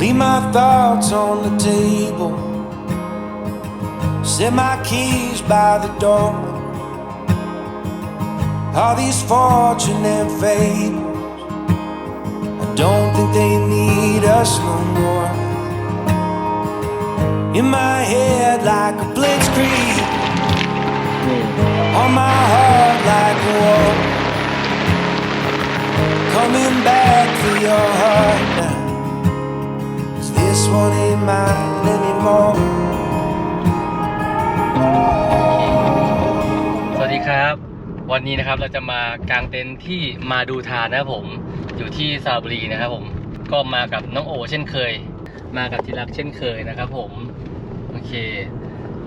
Leave my thoughts on the table. Set my keys by the door. All these fortune and fables. I don't think they need us no more. In my head, like a blitzkrieg. นี่ On my heart, like a war. Coming back for your heart just one ain't mine anymore. สวัสดีครับ วันนี้นะครับเราจะมากางเต็นท์ที่มาดูทานนะครับผมอยู่ที่สระบุรีนะครับผมก็มากับน้องโอเช่นเคย มากับทีรักเช่นเคยนะครับผมโอเค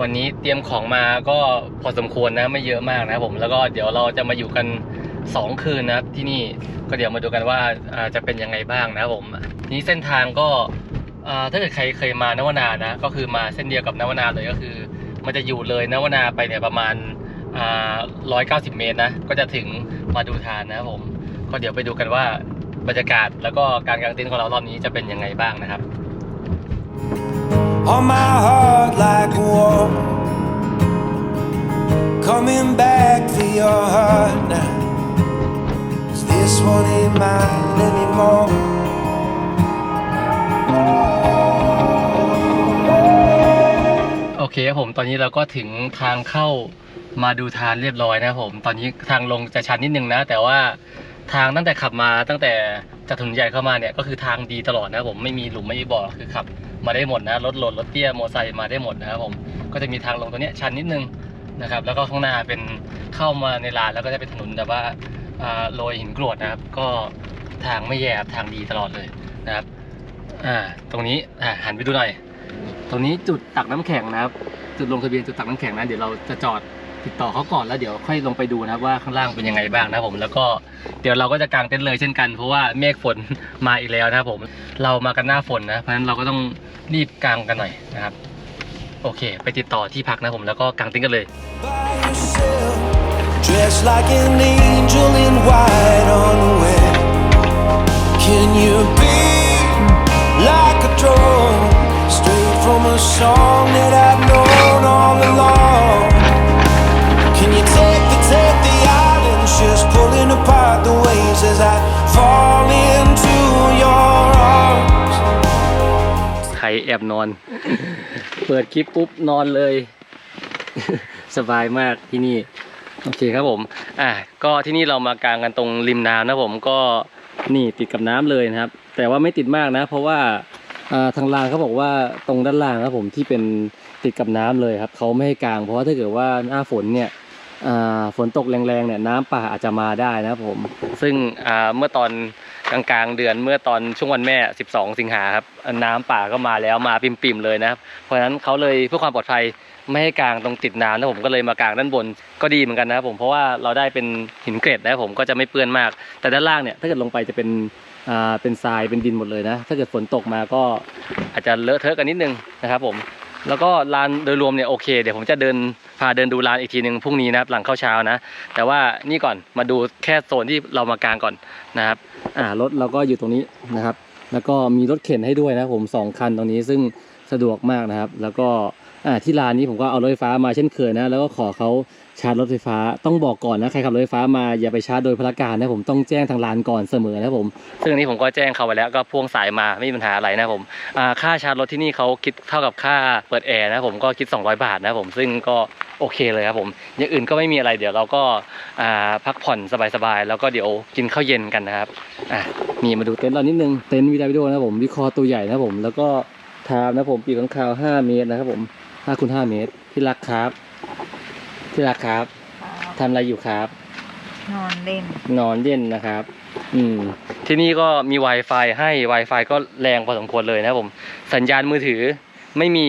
วันนี้เตรียมของมาก็พอสมควรนะไม่เยอะมากนะครับผมแล้วก็เดี๋ยวเราจะมาอยู่กัน 2 คืนนะครับที่นี่ก็เดี๋ยวมาดูกันว่าจะเป็นยังไงบ้างนะครับผมนี่เส้นทางก็ ถ้าเกิดใครเคยมานวนานะ ก็คือมาเส้นเดียวกับนวนาเลยก็คือ มันจะอยู่เลยนวนาไปเนี่ยประมาณอ่า190เมตรนะ ก็จะถึงมาดูทานนะผม ก็เดี๋ยวไปดูกันว่าบรรยากาศแล้วก็การกางเต็นท์ของเรารอบนี้จะเป็นยังไงบ้างนะครับ On my heart, like war. Coming back for your heart now. 'Cause this one ain't mine anymore. เคครับผมตอนนี้เราก็ถึงทางเข้ามาดูทานเรียบร้อยนะครับผม ตอนนี้ทางลงจะชันนิดนึงนะ แต่ว่าทางตั้งแต่ขับมาตั้งแต่จากถนนใหญ่เข้ามาเนี่ยก็คือทางดีตลอดนะครับผมไม่มีหลุมไม่มีบ่อคือขับ มาได้หมดนะรถหลดรถเตี้ยมอเตอร์ไซค์มาได้หมดนะครับผมก็จะมีทางลงตัวเนี้ยชันนิดนึงนะครับ แล้วก็ข้างหน้าเป็นเข้ามาในลานแล้วก็จะเป็นถนนแบบว่าโรยหินกรวดนะครับ ก็ทางไม่แย่ครับทางดีตลอดเลยนะครับอ่าตรงนี้อ่าหันไปดูหน่อย ตรงนี้จุดตักน้ำแข็งนะครับ จุดลงทะเบียนจุดตักน้ำแข็งนะเดี๋ยวเราจะจอดติดต่อเขาก่อนแล้วเดี๋ยวค่อยลงไปดูนะครับว่าข้างล่างเป็นยังไงบ้างนะครับผมแล้วก็เดี๋ยวเราก็จะกางเต็นท์เลยเช่นกันเพราะว่าเมฆฝนมาอีกแล้วนะครับผมเรามากันหน้าฝนนะเพราะฉะนั้นเราก็ต้องรีบกางกันหน่อยนะครับ โอเค ไปติดต่อที่พักนะผมแล้วก็กางเต็นท์กันเลย dressed like an angel in white on the way. Can you be like a drone, straight from a song that I've known all along? Can you take the take the islands, just pulling apart the waves as I fall into your arms? ใครแอบนอน เปิดคลิปปุ๊บนอนเลย สบายมากที่นี่ โอเคครับผม อะก็ที่นี่เรามากางกันตรงริมน้ำนะผมก็นี่ติดกับน้ำเลยนะครับ แต่ว่าไม่ติดมากนะ เพราะว่า ทางลานเขาบอกว่าตรงด้านล่างครับผมที่เป็นติดกับน้ำเลยครับเขาไม่ให้กางเพราะว่าถ้าเกิดว่าหน้าฝนเนี่ยฝนตกแรงๆเนี่ยน้ำป่าอาจจะมาได้นะครับผม ซึ่งเมื่อตอนกลางๆเดือนเมื่อตอนช่วงวันแม่ 12 สิงหาครับน้ำป่าก็มาแล้วมาปิ่มๆเลยนะครับเพราะฉะนั้นเขาเลยเพื่อความปลอดภัยไม่ให้กางตรงติดน้ำนะผมก็เลยมากางด้านบนก็ดีเหมือนกันนะครับผมเพราะว่าเราได้เป็นหินเกรดนะครับผมก็จะไม่เปื้อนมาก แต่ด้านล่างเนี่ยถ้าเกิดลงไปจะเป็น เป็นทรายเป็นดินหมดเลยนะ ถ้าเกิดฝนตกมาก็อาจจะเลอะเทอะกันนิดนึงนะครับผมแล้วก็ลานโดยรวมเนี่ยโอเคเดี๋ยวผมจะเดินพาเดินดูลานอีกทีหนึ่งพรุ่งนี้นะครับหลังเข้าเช้านะ แต่ว่านี่ก่อนมาดูแค่โซนที่เรามากางก่อนนะครับอ่ารถเราก็อยู่ตรงนี้นะครับ แล้วก็มีรถเข็นให้ด้วยนะผมสองคันตรงนี้ซึ่งสะดวกมากนะครับ แล้วก็ ที่ร้านนี้ผมก็เอารถไฟฟ้ามาเช่นเคยนะ แล้วก็ขอเขาชาร์จรถไฟฟ้าต้องบอกก่อนนะใครขับรถไฟฟ้ามาอย่าไปชาร์จโดยพลการนะผมต้องแจ้งทางร้านก่อนเสมอนะผม ซึ่งนี้ผมก็แจ้งเขาไปแล้วก็พ่วงสายมาไม่มีปัญหาอะไรนะผมค่าชาร์จรถที่นี่เขาคิดเท่ากับค่าเปิดแอร์นะผมก็คิด 200 บาทนะผมซึ่งก็โอเคเลยครับผมอย่างอื่นก็ไม่มีอะไรเดี๋ยวเราก็พักผ่อนสบายๆแล้วก็เดี๋ยวกินข้าวเย็นกันนะครับนี่มาดูเต็นท์เรานิดนึงเต็นท์วีดาวิโดนะผมวิคอตัวใหญ่นะผมแล้วก็ทามนะผมปีกของคาว5เมตรนะครับผม 5คูณ5เมตรที่รักครับ ที่รักครับทำอะไรอยู่ครับ นอนเล่น นอนเล่นนะครับ อืม ที่นี่ก็มี Wi-Fi ให้ Wi-Fi ก็แรงพอสมควรเลยนะครับผม สัญญาณมือถือไม่มี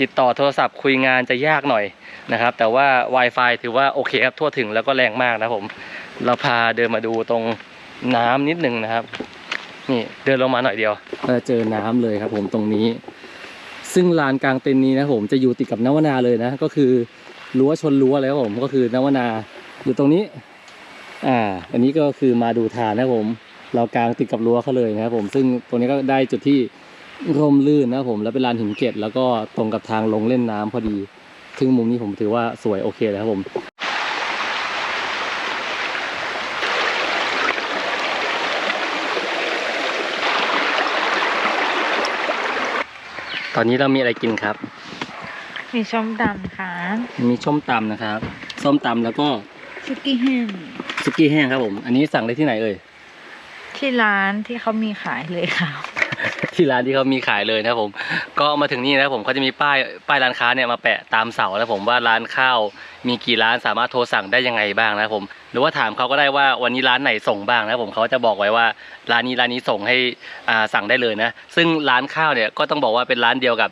ติดต่อโทรศัพท์คุยงานจะยากหน่อยนะครับ แต่ว่า Wi-Fi ถือว่าโอเคครับทั่วถึงแล้วก็แรงมากนะครับผม เราพาเดินมาดูตรงน้ำนิดนึงนะครับ นี่เดินลงมาหน่อยเดียวก็จะเจอน้ำเลยครับผมตรงนี้ ซึ่งลานกลางเต็นท์นี้นะผมจะอยู่ติดกับนวนาเลยนะ ก็คือรั้วชนรั้วเลยครับผมก็คือนวนาอยู่ตรงนี้ อ่า อันนี้ก็คือมาดูทานนะผม เรากางติดกับรั้วเขาเลยนะครับผมซึ่งตรงนี้ก็ได้จุดที่ร่มรื่นนะผมแล้วเป็นลานหินเกล็ดแล้วก็ตรงกับทางลงเล่นน้ำพอดีซึ่งมุมนี้ผมถือว่าสวยโอเคเลยครับผม ตอนนี้เรามีอะไรกินครับ มีส้มตำค่ะ มีส้มตำนะครับ ส้มตำแล้วก็ชุกี้แห้งซุกี้แห้งครับผม อันนี้สั่งได้ที่ไหนเอ่ย ที่ร้านที่เขามีขายเลยค่ะ ที่ร้านที่เขามีขายเลยนะครับผม ก็มาถึงนี่นะครับผมเขาจะมีป้ายป้ายร้านค้าเนี่ยมาแปะตามเสานะครับผมว่าร้านข้าวมีกี่ร้านสามารถโทรสั่งได้ยังไงบ้างนะครับผม หรือว่าถามเขาก็ได้ว่าวันนี้ร้านไหนส่งบ้างนะครับผมเขาจะบอกไว้ว่าร้านนี้ร้านนี้ส่งให้อ่าสั่งได้เลยนะ ซึ่งร้านข้าวเนี่ยก็ต้องบอกว่าเป็นร้านเดียวกับ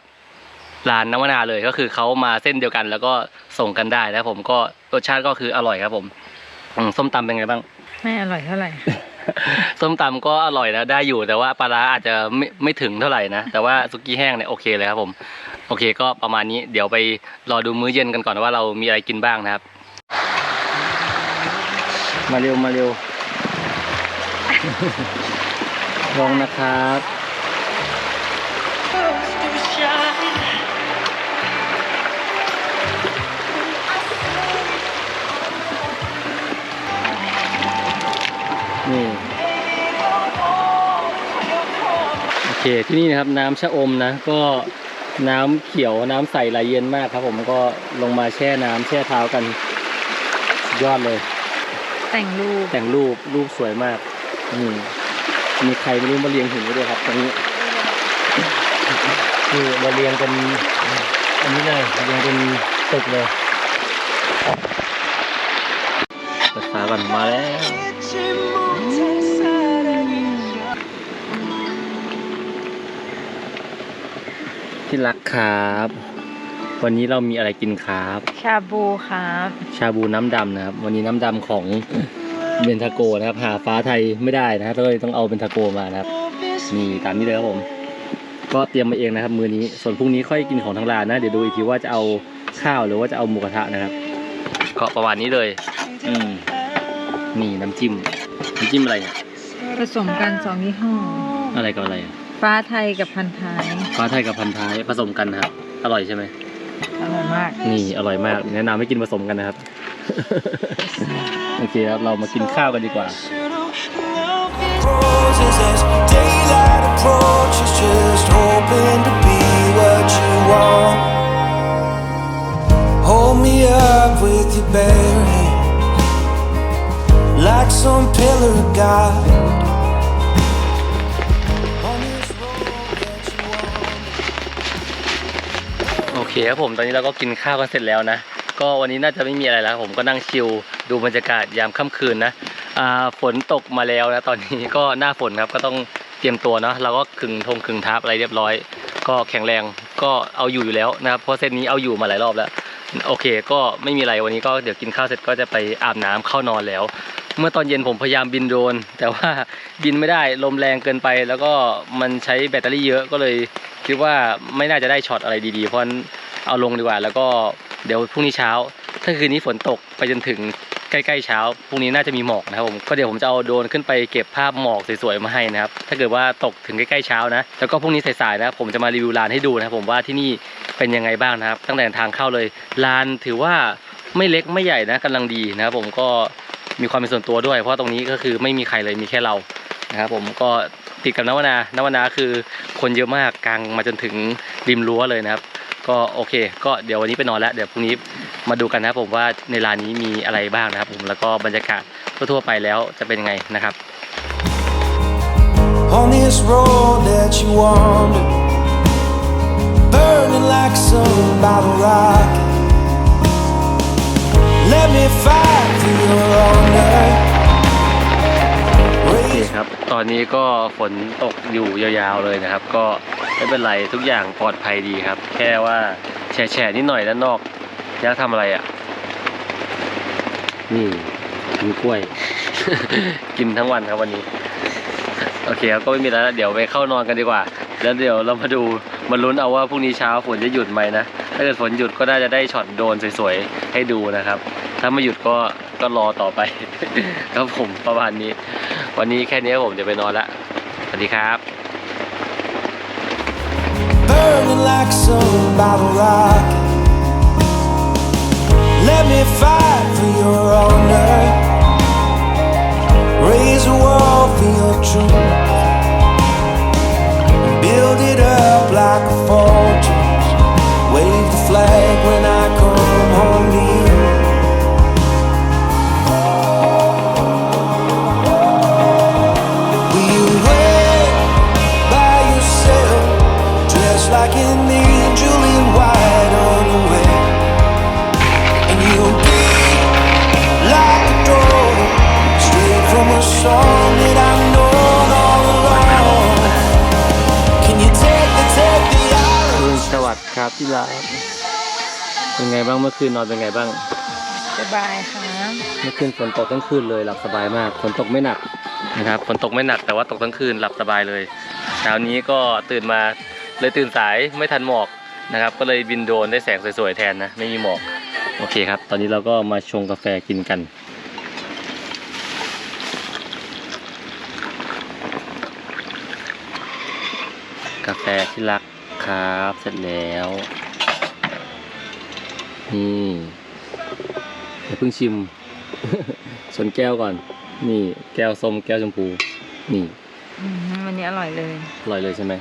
ร้านนวนาเลยก็คือเขามาเส้นเดียวกัน แล้วก็ส่งกันได้นะครับผมก็รสชาติก็คืออร่อยครับผมอืมส้มตำเป็นไงบ้าง ไม่อร่อยเท่าไหร่ ส้มตำก็อร่อยนะได้อยู่แต่ว่าปลาร้าอาจจะไม่ไม่ถึงเท่าไหร่นะ แต่ว่าสุกี้แห้งเนี่ยโอเคเลยครับผม โอเคก็ประมาณนี้เดี๋ยวไปรอดูมื้อเย็นกันก่อนว่าเรามีอะไรกินบ้างนะครับ มาเร็วมาเร็วลองนะครับ เคที่นี่นะครับน้ำชะอมนะ ก็น้ำเขียวน้ำใสไหลเย็นมากครับ ผมก็ลงมาแช่น้ำแช่เท้ากันสุดยอดเลย แต่งรูปแต่งรูปรูปสวยมากนี่มีใครไม่รู้มาเรียงหินไว้ด้วยครับตรงนี้คือมาเรียงเป็นอันนี้เลยเรียงเป็นตึกเลยเปิดฝาก่อนมาแล้ว ที่รักครับ วันนี้เรามีอะไรกินครับ ชาบูครับ ชาบูน้ำดำนะครับ วันนี้น้ำดำของเบนทาโกนะครับ หาฟ้าไทยไม่ได้นะครับก็เลยต้องเอาเบนทาโกมานะครับนี่ตามนี้เลยครับผม ก็เตรียมมาเองนะครับ มือนี้ส่วนพรุ่งนี้ค่อยกินของทางร้านนะเดี๋ยวดูอีกทีว่าจะเอาข้าวหรือว่าจะเอาหมูกระทะนะครับก็ประมาณนี้เลย อืมนี่น้ำจิ้มน้ำจิ้มอะไรเนี่ยผสมกันสองยี่ห้ออะไรกับอะไรอะ ฟ้าไทยกับพันท้ายฟ้าไทยกับพันท้ายผสมกันนะครับ อร่อยใช่ไหมอร่อยมาก นี่อร่อยมากแนะนำให้กินผสมกันนะครับ โอเคครับเรามากินข้าวกันดีกว่า Roses as daylight approaches, just hoping to be what you want. Hold me up with your bare hand, like some pillar of God. คครับผมตอนนี้เราก็กินข้าวกันเสร็จแล้วนะ ก็วันนี้น่าจะไม่มีอะไรแล้ว ผมก็นั่งชิลดูบรรยากาศยามค่ำคืนนะอ่าฝนตกมาแล้วนะตอนนี้ก็หน้าฝนครับก็ต้องเตรียมตัวเนาะเราก็ขึงธงขึงทับอะไรเรียบร้อย ก็แข็งแรงก็เอาอยู่อยู่แล้วนะครับเพราะเส้นนี้เอาอยู่มาหลายรอบแล้วโอเค ก็ไม่มีอะไรวันนี้ก็เดี๋ยวกินข้าวเสร็จก็จะไปอาบน้ำเข้านอนแล้ว เมื่อตอนเย็นผมพยายามบินโดรนแต่ว่าบินไม่ได้ลมแรงเกินไป แล้วก็มันใช้แบตเตอรี่เยอะก็เลยคิดว่าไม่น่าจะได้ช็อตอะไรดีๆ เพราะ เอาลงดีกว่า แล้วก็เดี๋ยวพรุ่งนี้เช้า ถ้าคืนนี้ฝนตกไปจนถึงใกล้ๆเช้าพรุ่งนี้น่าจะมีหมอกนะครับผมก็เดี๋ยวผมจะเอาโดรนขึ้นไปเก็บภาพหมอกสวยๆมาให้นะครับถ้าเกิดว่าตกถึงใกล้ๆเช้านะแล้วก็พรุ่งนี้สายๆนะผมจะมารีวิวลานให้ดูนะครับผมว่าที่นี่เป็นยังไงบ้างนะครับ ตั้งแต่ทางเข้าเลยลานถือว่าไม่เล็กไม่ใหญ่นะกำลังดีนะครับผมก็มีความเป็นส่วนตัวด้วย เพราะตรงนี้ก็คือไม่มีใครเลยมีแค่เรานะครับผมก็ติดกับนวนานวนาคือคนเยอะมากกลางมาจนถึงริมรั้วเลยนะครับ ก็โอเค ก็เดี๋ยววันนี้ไปนอนแล้ว เดี๋ยวพรุ่งนี้มาดูกันนะครับผมว่าในร้านนี้มีอะไรบ้างนะครับผมแล้วก็บรรยากาศทั่วๆไปแล้วจะเป็นยังไงนะครับ On this road that you wander, burning like some bottle rocket. Let me fight for your honor. โอเคครับ ตอนนี้ก็ฝนตกอยู่ยาวๆเลยนะครับ ก็ ไม่เป็นไรทุกอย่างปลอดภัยดีครับ แค่ว่าแฉะๆนิดหน่อยด้านนอกยักษ์ทำอะไรอะ นี่กินกล้วย กินทั้งวันครับวันนี้ โอเคครับก็ไม่มีแล้วนะเดี๋ยวไปเข้านอนกันดีกว่า แล้วเดี๋ยวเรามาดูมาลุ้นเอาว่าพรุ่งนี้เช้าฝนจะหยุดไหมนะ ถ้าเกิดฝนหยุดก็น่าจะได้ช็อตโดรนสวยๆให้ดูนะครับ ถ้าไม่หยุดก็ก็รอต่อไป ครับผมประมาณนี้ วันนี้แค่นี้ผมจะไปนอนละสวัสดีครับ burning like some bottle rocket. Let me fight for your honor. Raise a wall for your truth. Build it up like a fortress. Wave the flag when I come home มื่อคืนนอนเป็นไงบ้าง สบายค่ะเมื่อคืนฝนตกทั้งคืนเลยหลับสบายมากฝนตกไม่หนักนะครับฝนตกไม่หนักแต่ว่าตกทั้งคืนหลับสบายเลยเช้านี้ก็ตื่นมาเลยตื่นสายไม่ทันหมอกนะครับ ก็เลยบินโดรนได้แสงสวยๆแทนนะไม่มีหมอกโอเคครับ ตอนนี้เราก็มาชงกาแฟกินกันกาแฟที่รักครับ เสร็จแล้ว นี่เดี๋ยวเพิ่งชิมชนแก้วก่อน นี่แก้วส้มแก้วชมพู นี่อืมวันนี้อร่อยเลย อร่อยเลยใช่ไหม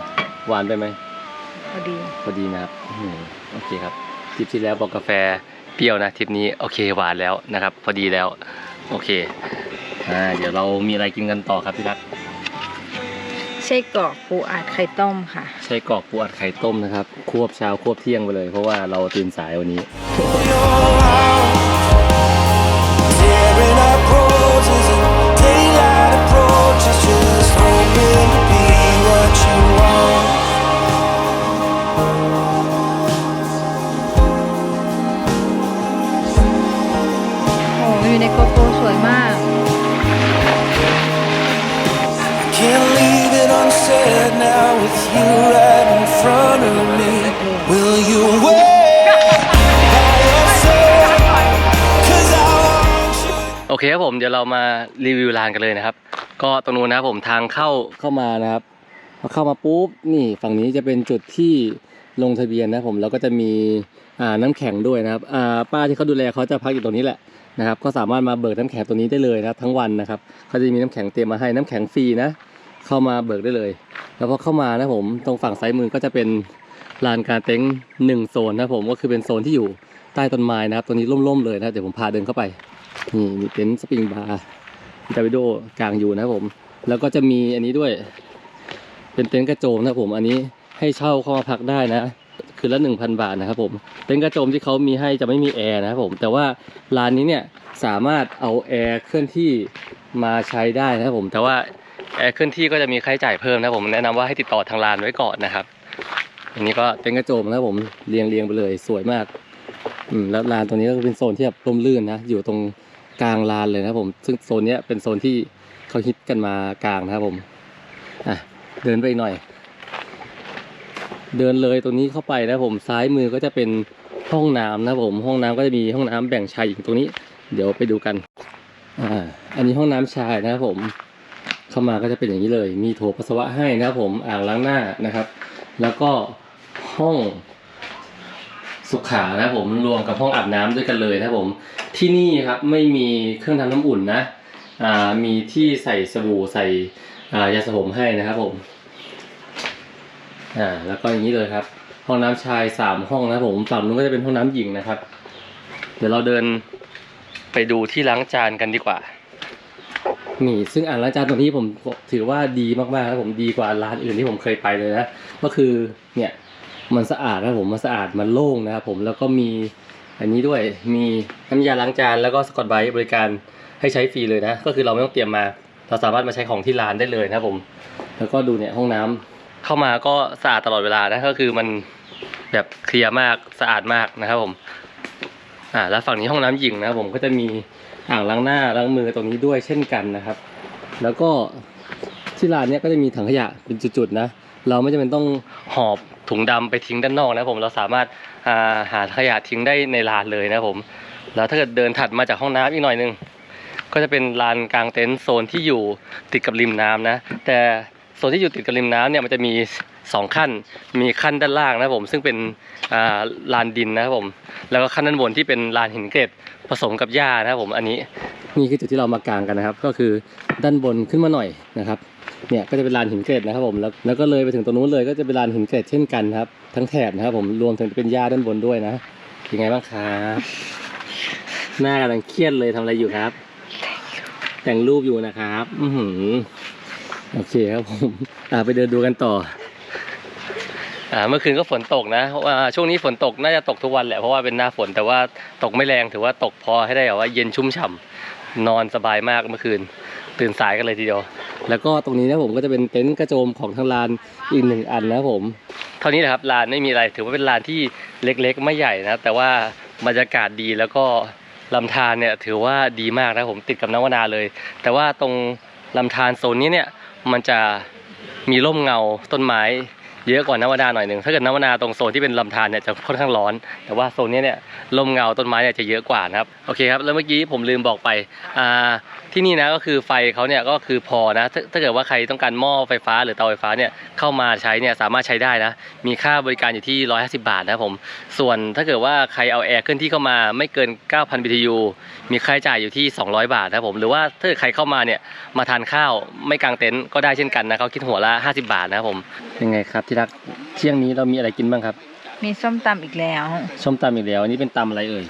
หวานไปไหม พอดี พอดีนะครับอืมโอเคครับทริปที่แล้วบอกกาแฟเปรี้ยวนะทริปนี้โอเคหวานแล้วนะครับ พอดีแล้ว โอเคอ่าเดี๋ยวเรามีอะไรกินกันต่อครับพี่รัก ไส้กรอกปูอัดไข่ต้มค่ะ ใช้กรอกปูอัดไข่ต้มนะครับ ควบเช้าควบเที่ยงไปเลย เพราะว่าเราตื่นสายวันนี้ Tearing up roses and daylight approaches, just hoping to be what you want. โอ้อยู่ในโกโปรสวยมาก with you right in front of me. Will you wait by yourself? 'Cause I want you. โอเคครับผมเดี๋ยวเรามารีวิวร้านกันเลยนะครับ ก็ตรงนู้นนะครับผมทางเข้าเข้ามานะครับพอเข้ามาปุ๊บนี่ฝั่งนี้จะเป็นจุดที่ลงทะเบียนนะครับผมแล้วก็จะมีอ่าน้ำแข็งด้วยนะครับอ่าป้าที่เขาดูแลเขาจะพักอยู่ตรงนี้แหละนะครับ ก็สามารถมาเบิกน้ำแข็งตัวนี้ได้เลยนะครับ ทั้งวันนะครับเขาจะมีน้ำแข็งเตรียมมาให้น้ำแข็งฟรีนะ เข้ามาเบิกได้เลย แล้วพอเข้ามานะผมตรงฝั่งซ้ายมือก็จะเป็นลานการเต็นท์หนึ่งโซนนะผมก็คือเป็นโซนที่อยู่ใต้ต้นไม้นะครับตัวนี้ร่มๆเลยนะเดี๋ยวผมพาเดินเข้าไปนี่มีเต็นท์สปริงบาร์พิตาวิโดกลางอยู่นะครับผม แล้วก็จะมีอันนี้ด้วย เป็นเต็นท์กระโจมนะผมอันนี้ให้เช่าเข้ามาพักได้นะคืนละหนึ่งพันบาทนะครับผมเต็นท์กระโจมที่เขามีให้จะไม่มีแอร์นะครับผมแต่ว่าร้านนี้เนี่ยสามารถเอาแอร์เคลื่อนที่มาใช้ได้นะครับผมแต่ว่า แอร์เคลื่อนที่ก็จะมีค่าใช้จ่ายเพิ่มนะผมแนะนำว่าให้ติดต่อทางร้านไว้ก่อนนะครับ อันนี้ก็เต็นท์กระโจมนะผมเรียงเรียงไปเลยสวยมากอืมแล้วลานตรงนี้ก็เป็นโซนที่แบบร่มรื่นนะอยู่ตรงกลางลานเลยนะผม ซึ่งโซนนี้เป็นโซนที่เขาฮิตกันมากลางนะครับผมอะเดินไปหน่อย เดินเลยตรงนี้เข้าไปนะผมซ้ายมือก็จะเป็นห้องน้ำนะผม ห้องน้ำก็จะมีห้องน้ำแบ่งชายหญิงตรงนี้ เดี๋ยวไปดูกันอ่าอันนี้ห้องน้ำชายนะครับผม เข้ามาก็จะเป็นอย่างนี้เลย มีโถปัสสาวะให้นะครับผมอ่างล้างหน้านะครับ แล้วก็ห้องสุขานะครับผมรวมกับห้องอาบน้ำด้วยกันเลยนะครับผมที่นี่ครับไม่มีเครื่องทำน้ำอุ่นนะอ่ามีที่ใส่สบู่ใส่อ่ายาสระผมให้นะครับผมอ่าแล้วก็อย่างนี้เลยครับ ห้องน้ำชายสามห้องนะครับผมฝั่งนู้นก็จะเป็นห้องน้ำหญิงนะครับ เดี๋ยวเราเดินไปดูที่ล้างจานกันดีกว่า นี่ซึ่งอ่างล้างจานตรงนี้ผมถือว่าดีมากๆครับผมดีกว่าร้านอื่นที่ผมเคยไปเลยนะก็คือเนี่ยมันสะอาดนะผมมันสะอาดมันโล่งนะครับผมแล้วก็มีอันนี้ด้วยมีน้ำยาล้างจานแล้วก็สกอตไบรท์บริการให้ใช้ฟรีเลยนะ ก็คือเราไม่ต้องเตรียมมา เราสามารถมาใช้ของที่ร้านได้เลยนะผม แล้วก็ดูเนี่ยห้องน้ำเข้ามาก็สะอาดตลอดเวลานะก็คือมันแบบเคลียร์มากสะอาดมากนะครับผมอ่าแล้วฝั่งนี้ห้องน้ำหญิงนะผมก็จะมี อ่างล้างหน้าล้างมือตรงนี้ด้วยเช่นกันนะครับ แล้วก็ที่ร้านเนี้ยก็จะมีถังขยะเป็นจุดๆนะ เราไม่จำเป็นต้องหอบถุงดำไปทิ้งด้านนอกนะผมเราสามารถาหาขยะทิ้งได้ในลานเลยนะผม แล้วถ้าเกิดเดินถัดมาจากห้องน้ำอีกหน่อยนึงก็จะเป็นลานกลางเต็นท์โซนที่อยู่ติดกับริมน้ำนะ แต่โซนที่อยู่ติดกับริมน้ำเนี่ยมันจะมี สองขั้น มีขั้นด้านล่างนะครับผมซึ่งเป็นลานดินนะครับผม แล้วก็ขั้นด้านบนที่เป็นลานหินเกล็ดผสมกับหญ้านะครับผมอันนี้นี่คือจุดที่เรามากางกันนะครับ ก็คือด้านบนขึ้นมาหน่อยนะครับเนี่ยก็จะเป็นลานหินเกล็ดนะครับผมแล้วแล้วก็เลยไปถึงตรงนู้นเลยก็จะเป็นลานหินเกล็ดเช่นกันครับทั้งแถบนะครับผมรวมถึงเป็นหญ้าด้านบนด้วยนะยังไงบ้างครับหน้ากำลังเครียดเลยทำอะไรอยู่ครับ แต่งรูปอยู่นะครับ อือหือโอเคครับผมไปเดินดูกันต่อ อ่าเมื่อคืนก็ฝนตกนะเพราะว่าช่วงนี้ฝนตกน่าจะตกทุกวันแหละเพราะว่าเป็นหน้าฝนแต่ว่าตกไม่แรงถือว่าตกพอให้ได้แบบว่าเย็นชุ่มฉ่ำนอนสบายมากเมื่อคืน ตื่นสายกันเลยทีเดียว แล้วก็ตรงนี้นะผมก็จะเป็นเต็นท์กระโจมของทางลานอีกหนึ่งอันนะผม เท่านี้นะครับลานไม่มีอะไรถือว่าเป็นลานที่เล็กๆ ไม่ใหญ่นะแต่ว่าบรรยากาศดีแล้วก็ลำธารเนี่ยถือว่าดีมากนะผมติดกับน้ำวนาเลย แต่ว่าตรงลำธารโซนนี้เนี่ยมันจะมีร่มเงาต้นไม้ เยอะกว่านวนาหน่อยหนึ่งถ้าเกิดนวนาตรงโซนที่เป็นลำธารเนี่ยจะค่อนข้างร้อน แต่ว่าโซนนี้เนี่ยลมเงาต้นไม้เนี่ยจะเยอะกว่านะครับโอเคครับแล้วเมื่อกี้ผมลืมบอกไปอ่าที่นี่นะก็คือไฟเขาเนี่ยก็คือพอนะถ้าถ้าเกิดว่าใครต้องการหม้อไฟฟ้าหรือเตาไฟฟ้าเนี่ยเข้ามาใช้เนี่ยสามารถใช้ได้นะมีค่าบริการอยู่ที่ 150 บาทนะผมส่วนถ้าเกิดว่าใครเอาแอร์เคลื่อนที่เข้ามาไม่เกิน 9,000 BTU มีค่าใช้จ่ายอยู่ที่ 200 บาทนะผมหรือว่าถ้าเกิดใครเข้ามาเนี่ยมาทานข้าวไม่กางเต็นท์ก็ได้เช่นกันนะเขาคิดหัวละ 50 บาทนะครับผมยังไงครับที่รักเที่ยงนี้เรามีอะไรกินบ้างครับ มีส้มตำอีกแล้วส้มตำอีกแล้วอันนี้เป็นตำอะไรเอ่ย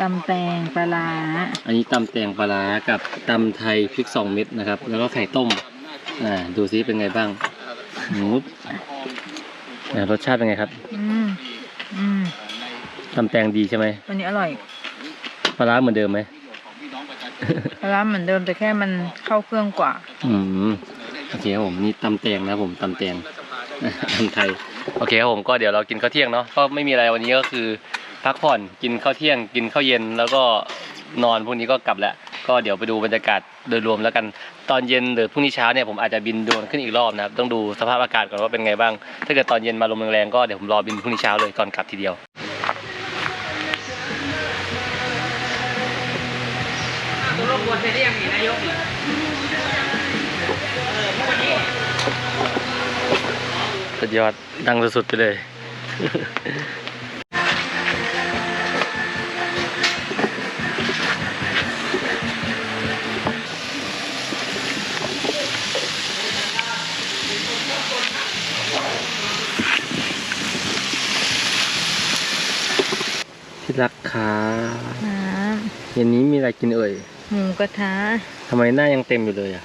ตำแตงปลาร้าอันนี้ตำแตงปลาร้ากับตำไทยพริกสองเม็ดนะครับ แล้วก็ไข่ต้มอ่าดูซิเป็นไงบ้างมุบอ่ารสชาติเป็นไงครับอืมอืมตำแตงดีใช่ไหมวันนี้อร่อยปลาร้าเหมือนเดิมไหมปลาร้าเหมือนเดิมแต่แค่มันเข้าเครื่องกว่า อืมโอเคครับผมนี่ตำแตงนะครับผมตำแตง ตำไทย โอเคครับผมก็เดี๋ยวเรากินข้าวเที่ยงเนาะก็ไม่มีอะไรวันนี้ก็คือ พักผ่อนกินข้าวเที่ยง กินข้าวเย็นแล้วก็นอนพรุ่งนี้ก็กลับแล้วก็เดี๋ยวไปดูบรรยากาศโดยรวมแล้วกันตอนเย็นหรือพรุ่งนี้เช้าเนี่ยผมอาจจะบินโดนขึ้นอีกรอบนะครับต้องดูสภาพอากาศก่อนว่าเป็นไงบ้าง ถ้าเกิดตอนเย็นมาลมแรงๆก็เดี๋ยวผมรอบินพรุ่งนี้เช้าเลยก่อนกลับทีเดียว สุดยอด ดังสุดๆไปเลยที่รักค่ะน้เย็นนี้มีอะไรกินเอ่ยำหมูกระทะ ทำไมหน้ายังเต็มอยู่เลยอะ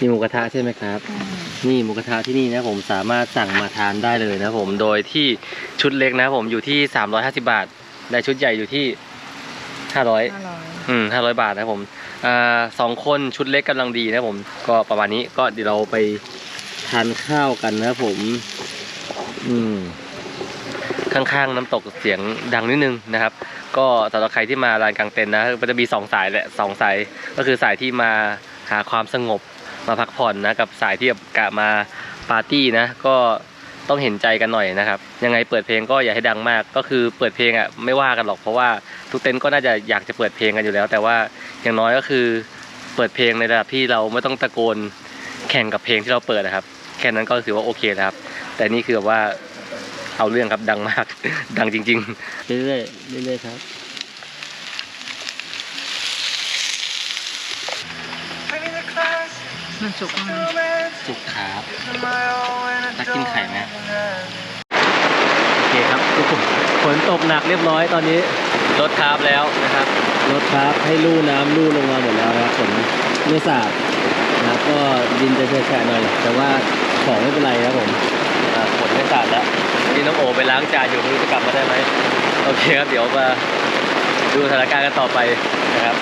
มีหมูกระทะใช่ไหมครับอืมนี่หมูกระทะที่นี่นะผมสามารถสั่งมาทานได้เลยนะผมโดยที่ชุดเล็กนะผมอยู่ที่ 350 บาทและชุดใหญ่อยู่ที่ 500อร่อยอืม500 บาทนะผมอ่าสองคนชุดเล็กกำลังดีนะผมก็ประมาณนี้ก็เดี๋ยวเราไปทานข้าวกันนะผม อืมข้างๆน้ำตกเสียงดังนิดนึงนะครับ ก็สำหรับใครที่มาลานกลางเต็นท์นะมันจะมีสองสายแหละสองสายก็คือสายที่มาหาความสงบ มาพักผ่อนนะกับสายที่กะมาปาร์ตี้นะ ก็ต้องเห็นใจกันหน่อยนะครับ ยังไงเปิดเพลงก็อย่าให้ดังมาก ก็คือเปิดเพลงอะไม่ว่ากันหรอกเพราะว่าทุกเต็นท์ก็น่าจะอยากจะเปิดเพลงกันอยู่แล้ว แต่ว่าอย่างน้อยก็คือเปิดเพลงในระดับที่เราไม่ต้องตะโกนแข่งกับเพลงที่เราเปิดนะครับ แค่นั้นก็ถือว่าโอเคนะครับ แต่นี่คือแบบว่าเอาเรื่องครับดังมาก ดังจริง ๆ เรื่อยๆเรื่อยๆครับ มันสุกมากจุกครับตักกินไข่ไหมโอเคครับทุกคนฝนตกหนักเรียบร้อยตอนนี้รถคราฟแล้วนะครับรถคราฟให้ลู่น้ำลู่ลงมาหมดแล้วนะครับฝนไม่สาดนะครับก็ดินจะแฉะๆหน่อย แต่ว่าของไม่เป็นไรครับผมอ่าฝนไม่สาดแล้วนี่น้องโอไปล้างจานอยู่ไม่รู้จะกลับมาได้ไหมโอเคครับเดี๋ยวมาดูสถานการณ์กันต่อไปนะครับ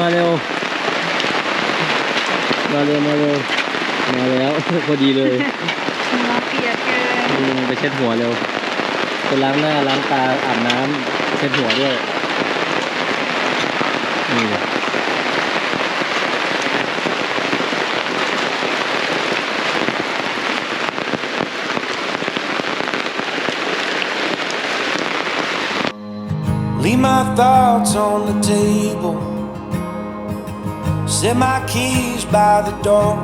มาเร็ว มาเร็ว มาเร็ว มาแล้วพอดีเลยมาเปียกเกินอืมไปเช็ดหัวเร็วไปล้างหน้าล้างตาอาบน้ำเช็ดหัวด้วยนี่ Leave my thoughts on the table. Set my keys by the door.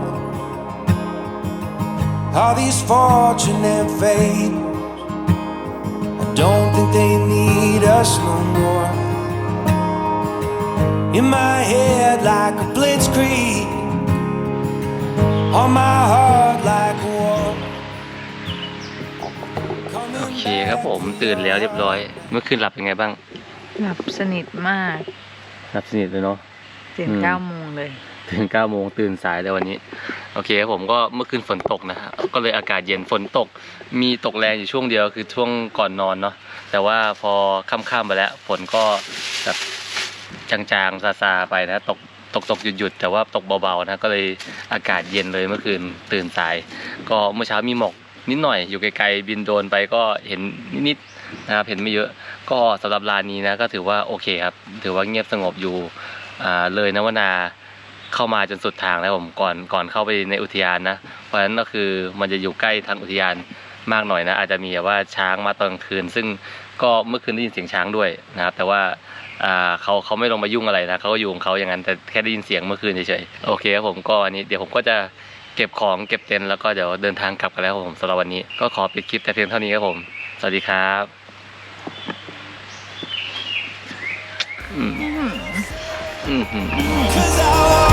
All these fortune and fables. I don't think they need us no more. In my head like a blitzkrieg. On my heart like a war. โอเคครับผมตื่นแล้วเรียบร้อย เมื่อคืนหลับเป็นไงบ้าง หลับสนิทมาก หลับสนิทเลยเนาะ ตื่นอืม เก้าโมง เลย ตื่นเก้าโมงตื่นสายเลยวันนี้ โอเคครับผมก็เมื่อคืนฝนตกนะฮะก็เลยอากาศเย็นฝนตก มีตกแรงอยู่ช่วงเดียวคือช่วงก่อนนอนเนาะแต่ว่าพอค่ำๆไปแล้วฝนก็แบบจางๆซาๆไปนะตกตกตกหยุดหยุดๆแต่ว่าตกเบาๆนะก็เลยอากาศเย็นเลยเมื่อคืนตื่นสาย ก็เมื่อเช้ามีหมอกนิดหน่อยอยู่ไกลๆบินโดนไปก็เห็นนิดๆนะครับเห็นไม่เยอะก็สำหรับลานนี้นะก็ถือว่าโอเคครับ ถือว่าเงียบสงบอยู่เลยนวนา เข้ามาจนสุดทางแล้วผมก่อนก่อนเข้าไปในอุทยานนะ เพราะฉะนั้นก็คือมันจะอยู่ใกล้ทางอุทยานมากหน่อยนะ อาจจะมีแบบว่าช้างมาตอนกลางคืน ซึ่งก็เมื่อคืนได้ยินเสียงช้างด้วยนะครับ แต่ว่าเขาเขาไม่ลงมายุ่งอะไรนะเขาก็อยู่ของเขาอย่างนั้นแต่แค่ได้ยินเสียงเมื่อคืนเฉยๆโอเคครับผมก็อันนี้เดี๋ยวผมก็จะเก็บของเก็บเต็นท์แล้วก็เดี๋ยวเดินทางกลับกันแล้วผมสำหรับวันนี้ก็ขอปิดคลิปแต่เพียงเท่านี้ครับผม สวัสดีครับอืมอืม